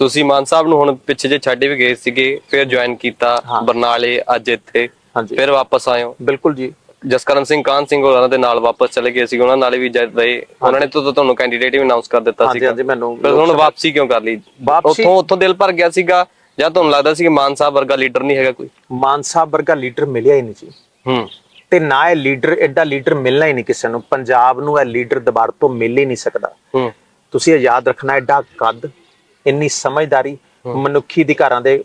ਤੁਸੀਂ ਮਾਨ ਸਾਹਿਬ ਨੂੰ ਹੁਣ ਪਿੱਛੇ ਜੇ ਛੱਡ ਵੀ ਗਏ ਸੀਗੇ ਫਿਰ ਜੁਆਇਨ ਕੀਤਾ। ਬਰਨਾਲੇ ਅੱਜ ਇੱਥੇ। ਫਿਰ ਵਾਪਸ ਆਏ ਹੋ? ਬਿਲਕੁਲ ਜੀ। ਜਸਕਰਨ ਸਿੰਘ ਕਾਨ ਸਿੰਘ ਹੋਰਾਂ ਦੇ ਨਾਲ ਵਾਪਸ ਚਲੇ ਗਏ ਸੀ ਉਹਨਾਂ ਨਾਲ ਵੀ ਜਦ ਰਹੇ। ਉਹਨਾਂ ਨੇ ਤਾਂ ਤੁਹਾਨੂੰ ਕੈਂਡੀਡੇਟ ਵੀ ਅਨਾਉਂਸ ਕਰ ਦਿੱਤਾ ਸੀਗਾ। ਹਾਂਜੀ ਮੈਨੂੰ ਫਿਰ ਹੁਣ ਵਾਪਸੀ ਕਿਉਂ ਕਰ ਲਈ? ਉੱਥੋਂ ਉੱਥੋਂ ਦਿਲ ਭਰ ਗਿਆ ਸੀਗਾ ਜਾਂ ਤੁਹਾਨੂੰ ਲੱਗਦਾ ਸੀ ਕਿ ਮਾਨ ਸਾਹਿਬ ਵਰਗਾ ਲੀਡਰ ਨਹੀਂ ਹੈਗਾ ਕੋਈ? ਮਾਨ ਸਾਹਿਬ ਵਰਗਾ ਲੀਡਰ ਮਿਲਿਆ ਹੀ ਨਹੀਂ ਜੀ। ਹੂੰ। ਤੇ ਨਾ ਇਹ ਲੀਡਰ ਐਡਾ ਲੀਡਰ ਮਿਲਣਾ ਹੀ ਨਹੀਂ ਕਿਸੇ ਨੂੰ। ਪੰਜਾਬ ਨੂੰ ਇਹ ਲੀਡਰ ਦੁਬਾਰਾ ਤੋਂ ਮਿਲ ਹੀ ਨਹੀਂ ਸਕਦਾ। ਹੂੰ। ਤੁਸੀਂ ਇਹ ਯਾਦ ਰੱਖਣਾ ਐਡਾ ਕੱਦ ਇੰਨੀ ਸਮਝਦਾਰੀ ਮਨੁੱਖੀ ਅਧਿਕਾਰਾਂ ਦੇ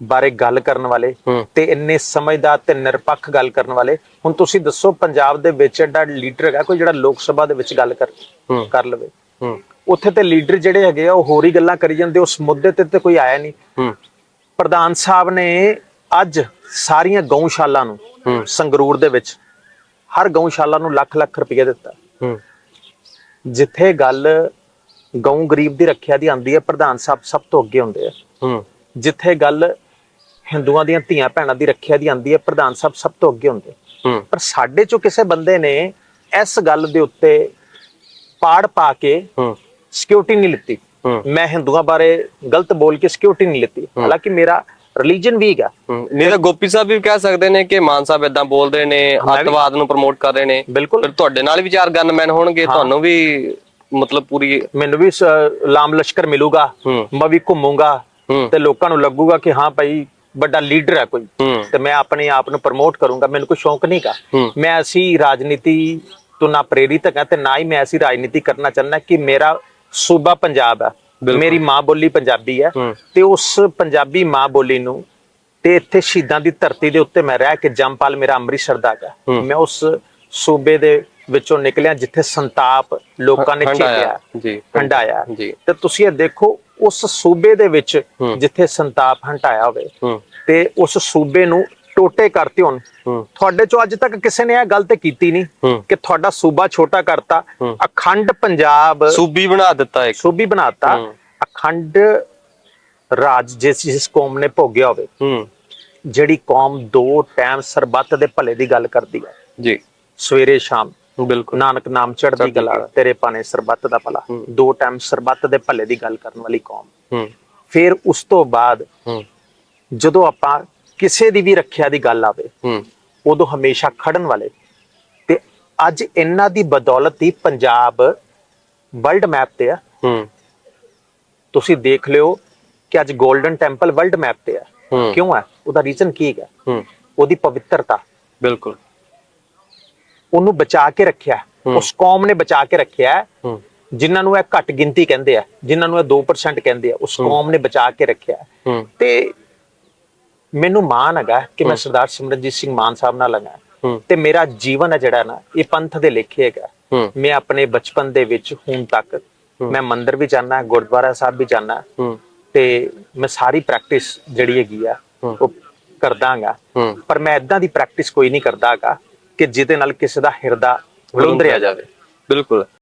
ਬਾਰੇ ਗੱਲ ਕਰਨ ਵਾਲੇ। ਤੇ ਇੰਨੇ ਸਮਝਦਾਰ ਤੇ ਨਿਰਪੱਖ ਗੱਲ ਕਰਨ ਵਾਲੇ। ਹੁਣ ਤੁਸੀਂ ਦੱਸੋ ਪੰਜਾਬ ਦੇ ਵਿੱਚ ਐਡਾ ਲੀਡਰ ਹੈਗਾ ਕੋਈ ਜਿਹੜਾ ਲੋਕ ਸਭਾ ਦੇ ਵਿੱਚ ਗੱਲ ਕਰ। ਕਰ ਲਵੇ। ਉੱਥੇ ਤੇ ਲੀਡਰ ਜਿਹੜੇ ਹੈਗੇ ਆ ਉਹ ਹੋਰ ਹੀ ਗੱਲਾਂ ਕਰੀ ਜਾਂਦੇ ਉਸ ਮੁੱਦੇ ਤੇ ਤੇ ਕੋਈ ਆਇਆ ਨਹੀਂ। ਪ੍ਰਧਾਨ ਸਾਹਿਬ ਨੇ ਅੱਜ ਸਾਰੀਆਂ ਗਊਸ਼ਾਲਾ ਨੂੰ। ਸੰਗਰੂਰ ਦੇ ਵਿੱਚ ਹਰ ਗਊਸ਼ਾਲਾ ਨੂੰ ਲੱਖ ਲੱਖ ਰੁਪਏ ਦਿੱਤਾ ਜਿੱਥੇ ਗੱਲ ਗਊ ਗਰੀਬ ਦੀ ਰੱਖਿਆ ਦੀ ਆਂਦੀ ਹੈ ਪ੍ਰਧਾਨ ਸਾਹਿਬ ਸਭ ਤੋਂ ਅੱਗੇ ਹੁੰਦੇ ਆ। ਹੂੰ। ਜਿੱਥੇ ਗੱਲ ਹਿੰਦੂਆਂ ਦੀਆਂ ਧੀਆਂ ਭੈਣਾਂ ਦੀ ਰੱਖਿਆ ਦੀ ਆਂਦੀ ਹੈ ਪ੍ਰਧਾਨ ਸਾਹਿਬ ਸਭ ਤੋਂ ਅੱਗੇ ਹੁੰਦੇ ਹੂੰ। ਪਰ ਸਾਡੇ ਚੋਂ ਕਿਸੇ ਬੰਦੇ ਨੇ ਇਸ ਗੱਲ ਦੇ ਉੱਤੇ ਪਾੜ ਪਾ ਕੇ ਹੂੰ। ਸਿਕਿਉਰਿਟੀ ਨਹੀਂ ਲਿੱਤੀ। ਮੈਂ ਹਿੰਦੂਆਂ ਬਾਰੇ ਗਲਤ ਬੋਲ ਕੇ ਸਿਕਿਉਰਿਟੀ ਨਹੀਂ ਲਿੱਤੀ। ਹਾਲਾਂਕਿ ਮੇਰਾ ਰਿਲੀਜੀਅਨ ਵੀਕ ਆ ਹੂੰ। ਨਹੀਂ ਤਾਂ ਗੋਪੀ ਸਾਹਿਬ ਵੀ ਕਹਿ ਸਕਦੇ ਨੇ ਕਿ ਮਾਨ ਸਾਹਿਬ ਇਦਾਂ ਬੋਲਦੇ ਨੇ ਅੱਤਵਾਦ ਨੂੰ ਪ੍ਰਮੋਟ ਕਰ ਰਹੇ ਨੇ। ਫਿਰ ਤੁਹਾਡੇ ਨਾਲ ਵੀ ਚਾਰ ਗਨਮੈਨ ਹੋਣਗੇ ਤੁਹਾਨੂੰ ਵੀ ਮਤਲਬ ਪੂਰੀ ਮੈਨੂੰ ਵੀ ਸ- ਲਾਮ ਲਸ਼ਕਰ ਮਿਲੂਗਾ ਹੂੰ। ਮੈਂ ਵੀ ਘੁੰਮੂਗਾ ਹੂੰ ਤੇ ਲੋਕਾਂ ਨੂੰ ਲੱਗੂਗਾ ਕਿ ਹਾਂ ਭਾਈ ਵੱਡਾ ਲੀਡਰ ਹੈ ਕੋਈ ਹੂੰ ਤੇ ਮੈਂ ਆਪਣੇ ਆਪ ਨੂੰ ਪ੍ਰਮੋਟ ਕਰੂੰਗਾ ਮੈਨੂੰ ਕੋਈ ਸ਼ੌਂਕ ਨਹੀਂਗਾ ਹੂੰ। ਮੈਂ ਐਸੀ ਰਾਜਨੀਤੀ ਤੋਂ ਨਾ ਪ੍ਰੇਰਿਤ ਹਾਂ ਤੇ ਨਾ ਹੀ ਮੈਂ ਐਸੀ ਰਾਜਨੀਤੀ ਕਰਨਾ ਚਾਹੁੰਦਾ ਕਿ ਮੇਰਾ ਸੂਬਾ ਪੰਜਾਬ ਹੈ ਬਿਲਕੁਲ। ਮੇਰੀ ਮਾਂ ਬੋਲੀ ਪੰਜਾਬੀ ਹੈ ਹੂੰ। ਤੇ ਉਸ ਪੰਜਾਬੀ ਮਾਂ ਬੋਲੀ ਨੂੰ ਤੇ ਇੱਥੇ ਸ਼ਹੀਦਾਂ ਦੀ ਧਰਤੀ ਦੇ ਉੱਤੇ ਮੈਂ ਰਹਿ ਕੇ ਜੰਪਾਲ ਮੇਰਾ ਅੰਮ੍ਰਿਤਸਰ ਦਾ ਹੈ ਹੂੰ। ਮੈਂ ਉਸ ਸੂਬੇ ਦੇ ਵਿੱਚੋਂ ਨਿਕਲਿਆ ਜਿੱਥੇ ਸੰਤਾਪ ਲੋਕਾਂ ਨੇ। ਝੇਲਿਆ ਜੀ ਹੰਡਾਇਆ ਜੀ। ਤੇ ਤੁਸੀਂ ਇਹ ਦੇਖੋ ਉਸ ਸੂਬੇ ਦੇ ਵਿੱਚ। ਜਿੱਥੇ ਸੰਤਾਪ ਹੰਟਾਇਆ ਹੋਵੇ ਤੇ ਉਸ ਸੂਬੇ ਨੂੰ ਟੋਟੇ ਕਰਤੇ ਹੋਣ। ਤੁਹਾਡੇ ਚੋਂ ਅੱਜ ਤੱਕ ਕਿਸੇ ਨੇ ਇਹ ਗੱਲ ਤੇ ਕੀਤੀ ਨਹੀਂ। ਕਿ ਤੁਹਾਡਾ ਸੂਬਾ ਛੋਟਾ ਕਰਤਾ। ਅਖੰਡ ਪੰਜਾਬ ਸੂਬੀ ਬਣਾ ਦਿੱਤਾ ਇੱਕ। ਸੂਬੀ ਬਣਾਤਾ। ਅਖੰਡ ਰਾਜ ਜਿਸ ਜਿਸ ਕੌਮ ਨੇ ਭੋਗਿਆ ਹੋਵੇ ਜਿਹੜੀ ਕੌਮ ਦੋ ਟਾਈਮ ਸਰਬੱਤ ਦੇ ਭਲੇ ਦੀ ਗੱਲ ਕਰਦੀ ਹੈ। ਜੀ। ਸਵੇਰੇ ਸ਼ਾਮ ਬਿਲਕੁਲ। ਨਾਨਕ ਨਾਮ ਚੜ੍ਹਦੀ ਕਲਾ। ਤੇਰੇ ਪਾਣੇ ਸਰਬੱਤ ਦਾ ਭਲਾ। ਦੋ ਟਾਈਮ ਸਰਬੱਤ ਦੇ ਭਲੇ ਦੀ ਗੱਲ ਕਰਨ ਵਾਲੀ ਕੌਮ। ਫਿਰ ਉਸ ਤੋਂ ਬਾਅਦ ਜਦੋਂ ਆਪਾਂ ਕਿਸੇ ਦੀ ਵੀ ਰੱਖਿਆ ਦੀ ਗੱਲ ਆਵੇ ਉਦੋਂ ਹਮੇਸ਼ਾ ਖੜਨ ਵਾਲੇ। ਤੇ ਅੱਜ ਇਹਨਾਂ ਦੀ ਬਦੌਲਤ ਹੀ ਪੰਜਾਬ ਵਰਲਡ ਮੈਪ ਤੇ ਆ। ਤੁਸੀਂ ਦੇਖ ਲਿਓ ਕਿ ਅੱਜ 골ਡਨ ਟੈਂਪਲ ਵਰਲਡ ਮੈਪ ਤੇ ਆ। ਕਿਉਂ ਹੈ ਉਹਦਾ ਰੀਜ਼ਨ ਕੀ ਹੂੰ। ਉਹਦੀ ਪਵਿੱਤਰਤਾ। ਬਿਲਕੁਲ। ਉਹਨੂੰ ਬਚਾ ਕੇ ਰੱਖਿਆ। ਉਸ ਕੌਮ ਨੇ ਬਚਾ ਕੇ ਰੱਖਿਆ ਜਿਨ੍ਹਾਂ ਨੂੰ ਇਹ ਘੱਟ ਗਿਣਤੀ ਕਹਿੰਦੇ ਆ ਜਿਨ੍ਹਾਂ ਨੂੰ ਇਹ 2% ਕਹਿੰਦੇ ਆ ਉਸ ਕੌਮ ਨੇ ਬਚਾ ਕੇ ਰੱਖਿਆ ਤੇ ਮੈਨੂੰ ਮਾਣ ਹੈਗਾ ਕਿ ਮੈਂ ਸਰਦਾਰ ਸਿਮਰਨਜੀਤ ਸਿੰਘ ਮਾਨ ਸਾਹਿਬ ਨਾਲ ਲਗਾ ਤੇ ਮੇਰਾ ਜੀਵਨ ਹੈ ਜਿਹੜਾ ਨਾ ਇਹ ਪੰਥ ਦੇ ਲੇਖੇ ਹੈਗਾ ਮੈਂ ਆਪਣੇ ਬਚਪਨ ਦੇ ਵਿੱਚ ਹੁਣ ਤੱਕ ਮੈਂ ਮੰਦਿਰ ਵੀ ਜਾਣਾ ਗੁਰਦੁਆਰਾ ਸਾਹਿਬ ਵੀ ਜਾਣਾ ਹੂੰ। ਤੇ ਮੈਂ ਸਾਰੀ ਪ੍ਰੈਕਟਿਸ ਜਿਹੜੀ ਹੈਗੀ ਆ। ਉਹ ਕਰਦਾਗਾ ਪਰ ਮੈਂ ਇਦਾਂ ਦੀ ਪ੍ਰੈਕਟਿਸ ਕੋਈ ਨਹੀਂ ਕਰਦਾਗਾ ਕਿ ਜਿਹਦੇ ਨਾਲ ਕਿਸੇ ਦਾ ਹਿਰਦਾ ਵਿਲੁੰਦਰਿਆ ਜਾਵੇ। ਬਿਲਕੁਲ।